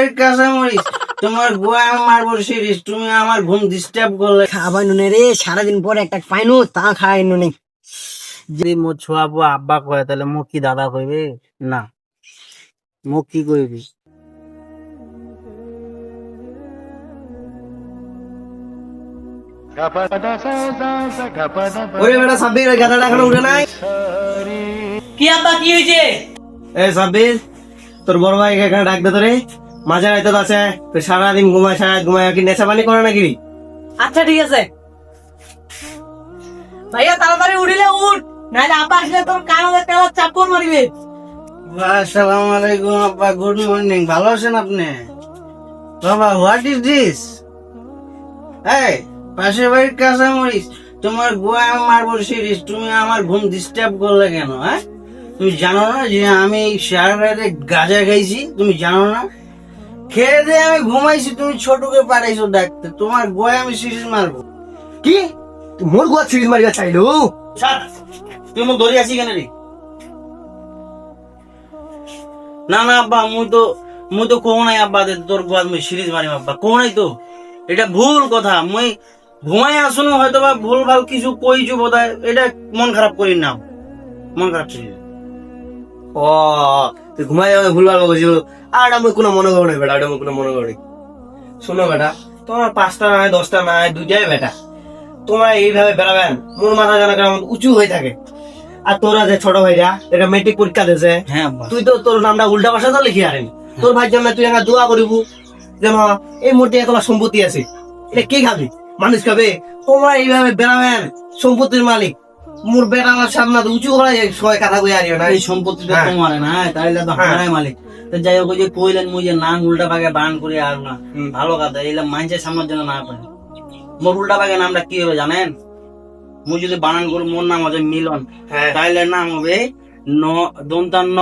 বাড়ির কাঁচামরিচ তোমার গোয়া মারবো সিরিজ তুমি আমার ঘুম ডিস্টার্ব করলে। খাবার নুনে রে সারাদিন পরে একটা পাইনু তা খাই নুনে। যদি মো ছোয়াবো আব্বা কয় তাহলে মোক কি দাদা কইবে? না। মোক কি কইবি? ওরে বেটা সাব্বির ওই গাদাটা উঠে নাই? কি আব্বা কি হয়েছে এ সাব্বির তোর বড় ভাই এখানে ডাক দে তোরে? মাঝে রাইতে আছে তো সারাদিন ঘুমায় সারা ঘুমায় কি নেশা পানি করে নাকি? আচ্ছা ঠিক আছে। ভাইয়া তাড়াতাড়ি উঠিলে উঠ নাহলে আব্বা আসলে তোর কানে তেলা চাপড় মারিবে। আসসালামু আলাইকুম আব্বা গুড মর্নিং ভালো আছেন আপনি? বাবা হোয়াট ইজ দিস এই পাশের বাড়ির কাঁচামরিচ তোমার গোয়া মারবো সিরিজ তুমি আমার ঘুম ডিস্টার্ব করলে কেন হ্যাঁ? তুমি জানো না যে আমি সারা রাতে গাঁজা খাইছি তুমি জানো না? খেয়ে দিয়ে আমি ঘুমাইছি তুমি ছোটকে পাঠাইছো ডাকতে তোমার গোয়া আমি মারবো। কি? তুই মোর গোয়া সিরিজ মারিয়া চাইলু? তুই মোক ধরে আছি কেন রে? না না আব্বা মুই তো মুই তো কোন নাই আব্বা দে তোর গোয়াদ মুই সিরিজ মারিম আব্বা। কোন নাই তো? এটা ভুল কথা মুই ঘুমাই আসুন হয়তো বা ভুল ভালো কিছু কইছু বোধহয় এটা মন খারাপ করি না। মন খারাপ করি ও ঘুমাই ভুলবার আর কোনো মনে করো না বেটা আমি কোনো মনে করি শোনো বেটা তোমার পাঁচটা নাই দশটা নাই দুইটাই বেটা। তোমরা এইভাবে বেড়াবেন মোর মাথা যেন কেমন উঁচু হয়ে থাকে। আর তোরা যে ছোট ভাইরা এটা মেট্রিক পরীক্ষা দিয়েছে হ্যাঁ তুই তো তোর নামটা উল্টা পাশা তো লিখি আরেন তোর ভাই জন্য তুই একটা দোয়া করিব যেন এই মুহূর্তে তোমার সম্পত্তি আছে। এটা কি খাবি? মানুষ খাবে তোমরা এইভাবে বেড়াবেন সম্পত্তির মালিক। মোর বেড়া আমার সামনে উঁচু করে সবাই কথা কই আরিও না এই সম্পত্তিটা হ্যাঁ। তোমার না তাইলে তো হ্যাঁ। হারাই মালিক। তো যাই হোক যে কইলেন মুই যে নাং উল্টা ভাগে বান করে আর না ভালো কথা এইলা জন্য না পারে মোর উল্টা ভাগে নামটা কি হবে জানেন? মুই যদি বানান করি মোর নাম হবে মিলন। হ্যাঁ। তাইলে নাম হবে ন দন্তান ন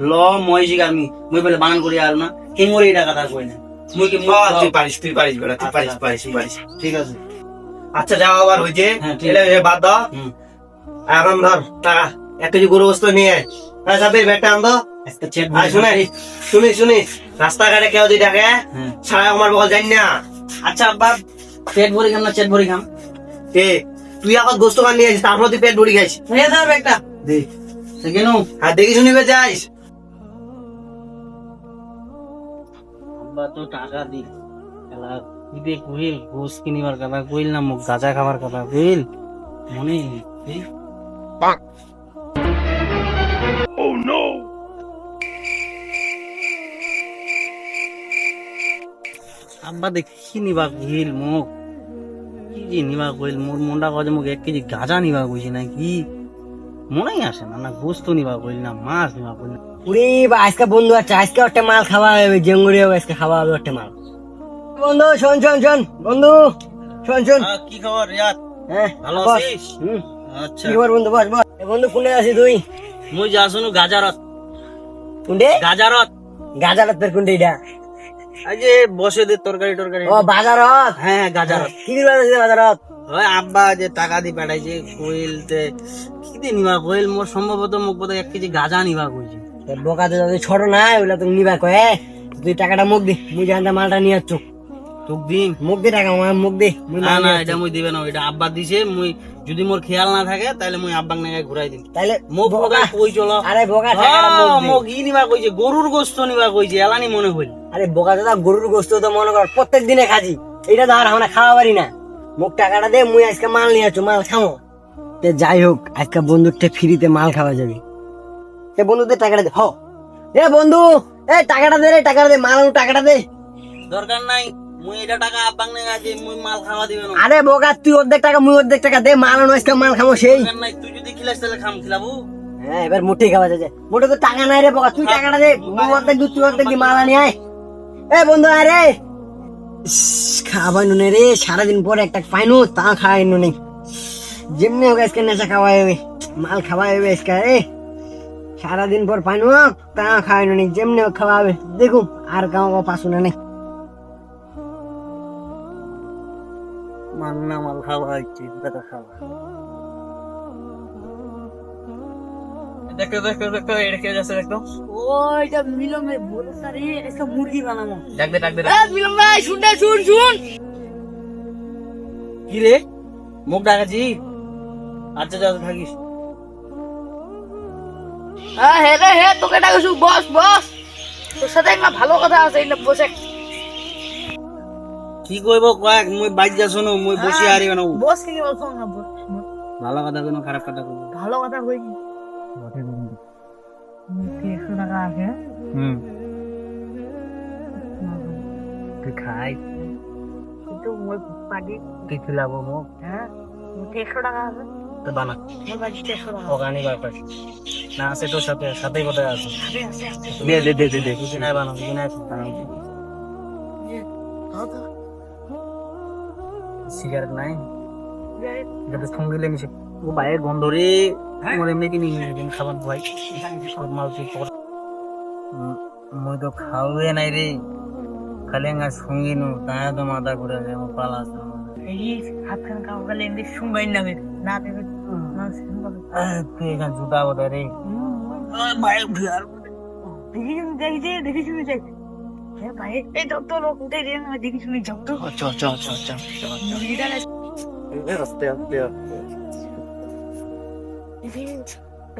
ল মহিষিক আমি মুই বলে বানান করি আর না কে মোর এটা কথা কই না মুই কি তুই পারিস তুই পারিস বেটা তুই পারিস আচ্ছা, পারিস পারিস ঠিক আছে। আচ্ছা যাও আবার হয়েছে হ্যাঁ, বাদ দাও। এখন ধর টাকা এক কেজি গরু বস্তু নিয়ে আয়। হ্যাঁ সাবির ব্যাগটা আন তো আজকে চেক আর শুনে শুনি শুনি রাস্তাঘাটে কেউ যদি ডাকে হ্যাঁ। সারা আমার বকল জানি না। আচ্ছা আব্বা পেট ভরি খাম না চেট ভরি খাম? এ তুই এখন গোস্ত খান নিয়ে আসিস তারপর তুই পেট ভরি খাইস। ভাইয়া ধর ব্যাগটা। দে। কেন? আর দেখি শুনিবে যাইস। আব্বা তো টাকা দি। কইল গোস কিনিবার কথা কইল না মোক গাঁজা খাবার কথা কইল? মনে নেই এই? আব্বা দেখি নিবা কইল মোক কি যে নিবা কইল মোর মনটা কয় যে মোক এক কেজি গাঁজা নিবা কইছি না কি মনেই আসে না না গোস্ত নিবা কইল না মাছ নিবা কইল না। উরে বা আজকে বন্ধু আছে আজকে একটা মাল খাওয়া হবে জঙ্গুরি হবে আজকে খাওয়া হবে একটা মাল। বন্ধু শোন শোন শোন বন্ধু শোন শোন। কি খবর রিয়াদ? হ্যাঁ ভালো। আছিস? হুম। আচ্ছা। কি বন্ধু বস বস। বন্ধু কোনে আছিস তুই। মুই যা শুনু গাজারত। কোনটে গাজারত। গাজারত তোর কোনটে এটা? এই যে বসে দে তরকারি টরকারি ও বাজারত? হ্যাঁ গাজারত। কি দিবা বাজারত? ওই আব্বা যে টাকা দি পাঠাইছে কইল তে কি দি নিবা? মোর সম্ভবত এক কেজি গাজা নিবা কইছে। বোকাতে যদি ছোট না ওগুলা তুমি নিবা কয়ে। তুই টাকাটা মুখ দি মুই জানতে মালটা নিয়ে আসছো। তোক দিম মুখ দে টাকা আমার মুখ দে না না এটা মুই দিবে না এটা আব্বা দিছে মুই যদি মোর খেয়াল না থাকে তাহলে মুই আব্বাক ঘুরাই দিম। কই চলো? আরে বোকা টাকাটা মুখ মোক ই নিবা কইছে গরুর গোস্ত নিবা কইছে এলানি মনে হইল। আরে বোকা দাদা গরুর গোস্ত তো মনে কর প্রত্যেক দিনে খাজি। এটা তো আর আমরা খাওয়া পারি না। মুখ টাকাটা দে মুই আজকে মাল নিয়ে আসছো মাল খামো। তে যাই হোক আজকে বন্ধুরটা ফ্রিতে মাল খাওয়া যাবে। তে বন্ধুদের টাকাটা দে হ। এ বন্ধু এ টাকাটা দে রে টাকাটা দে মাল টাকাটা দে। দরকার নাই। মুই এটা টাকা আব্বাক নাগাই দিয়ে মুই মাল খাওয়া দিবে আরে বোকা তুই অর্ধেক টাকা মুই অর্ধেক টাকা দে মাল মাল খামো সেই। নাই তুই যদি খিলাস তাহলে খাম খিলাবো। হ্যাঁ এবার মুঠি খাওয়া মোটে তো টাকা নাই রে বোকা তুই টাকাটা দে মুই অর্ধেক দুধ তুই অর্ধেক দি মাল আনি আয়। এ বন্ধু আরে খাবার নুনে রে সারাদিন পরে একটা পাইনু তা খাওয়াই নুনে যেমনি হোক আজকে নেশা খাওয়া হবে মাল খাওয়া হবে আজকে রে সারাদিন পর পাইনু তা খাওয়াই নুনে যেমনি হোক খাওয়া হবে। দেখুন আর কাউ পাশু না নেই মাল না মাল খাওয়া হচ্ছে বেটা খাওয়া দেখো দেখো দেখো এটা কে যাচ্ছে দেখো। ওইটা মিলমে বলছে রে একটা মুরগি বানাবো। ডাক দে ডাক দে মিলম ভাই শুন দে শুন শুন। কি রে? মুখ ডাকাছি আচ্ছা থাকিস। হ্যাঁ হে রে হে তোকে ডাকছু বস বস। তোর সাথে একটা ভালো কথা আছে বসে। কি কইব কয়েক মুই বাইক যা শোনো মুই বসে হারি কেন বস কি বল শোন না। ভালো কথা কোনো খারাপ কথা কইব ভালো কথা কই একশো টাকা আছে। হুম। তুই খাই। কিন্তু মই পার্টি তুই খিলাবো মোক। হ্যাঁ একশো টাকা আছে। তো বানা ওখানে না আছে তোর সাথে সাথেই আছে। আছে দে দে দে দে দে। কিছু নাই বানাও কিছু নাই। সিগারেট নাই। যাতে সঙ্গে লেগেছে। ও বাইরের গন্ধ রে। আমার এমনি কিনি একদিন খাবার ভাই? সব মাল তুই মই তো খাওয়ে নাই রে। খালি আঙ্গা সঙ্গী নু তাই তো মাথা ঘুরে যায় আমার পালা আছে এই হাতখান খাওয়া গেলে এমনি শুনবাই না। না দেবে তুই এখানে জুতা বোধ রে। দেখি শুনি যাই যে দেখি শুনি যাই হ্যাঁ ভাই এই যত লোক উঠে দিয়ে না দেখি শুনি যাও তো চ চ চ চ আস্তে আস্তে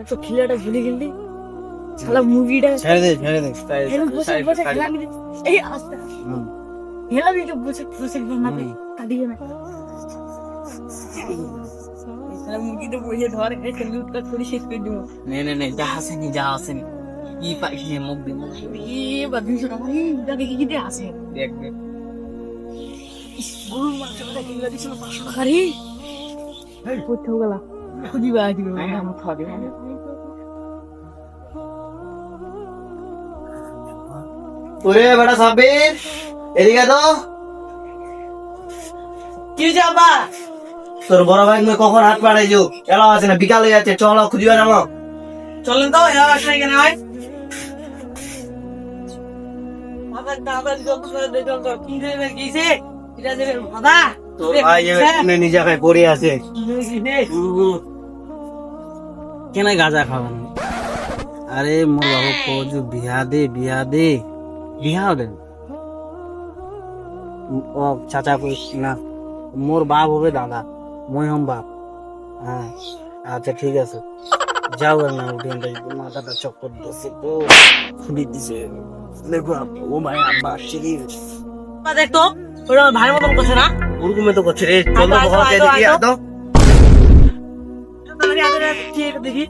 তো খিলাটা ভুলে গেলি শালা মুরগিটা ছেড়ে দে ছেড়ে দে বসে বসে খেলা এই আস্তে হুম হেলা বসে বসে না কাটিয়ে না শালা মুরগিটা বসে ধরে এসে লুট করে শেষ করে দিব নে নে নে যা আসেনি যা আসেনি কি মুখ দি মুখ দি বা দুইশো টাকা এই এটা কি দিয়ে আছে দেখ দেখ গরুর মাংস কথা কিনলে দিছিল পাঁচশো টাকা রে কোথাও গেলা খুঁজিবা দিবে আমার খাওয়া দিবে ওরে বেটা সাবির এদিকে তো কি যাবা তোর বড় ভাই কখন হাত পাড়াইছো এলাও আছে না বিকাল হয়ে যাচ্ছে চলো খুঁজিবা নামো চলেন তো এবার আসলে কেন হয় কেন গাঁজা খাওয়ানো আরে মোর বাবু কজু বিয়া দে বিয়া দে। বিয়া দে ও চাচা কইস না মোর বাপ হবে দাদা মই হম বাপ। হ্যাঁ আচ্ছা ঠিক আছে। যাও না উঠে মাথাটা চক্কর দিছে তো খুলি দিছে। দেখো ও ভাই আব্বা আসছে কি দেখ তো ওরা ভাই মতন করছে না? ওরকমে তো করছে রে চল আইতো, দেখি ঠিক দেখি?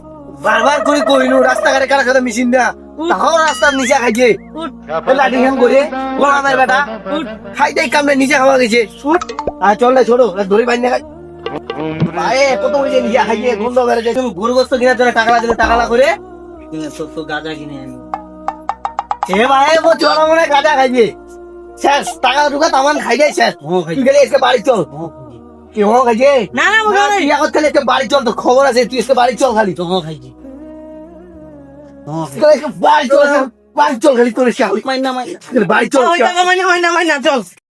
বারবার করে কইনু রাস্তাঘাটে কার সাথে মিশিন না তাহাও রাস্তার নিচে খাইছে। লাঠি হ্যাং করে কোন আমার বেটা। খাই দেই কামড়ে নিচে খাওয়া গেছে। আর চল রে ছোড়ো ধরি বাইন খাই। আয়ে কত বলছে নিজে খাইছে গন্ধ বেড়ে তুমি গরু গোস্ত কিনার জন্য টাকা দিলে টাকা করে। গাঁজা কিনে আনি। এ ভাই ও চলা মনে গাঁজা খাইবে শেষ টাকা ঢুকা তামান খাই যায় শেষ। ও খাই তুই গেলে এসে বাড়ি চল। কি হ খাইছে? না না না, বুঝা তুই এখন তাহলে এসে বাড়ি চল তো খবর আছে তুই এসে বাড়ি চল খালি। তো খাইছি ও তোর বাড়ি চল বাড়ি চল খালি তোর এসে মাইনা মাইনা। বাড়ি চল টাকা মানে হয় মানে চল।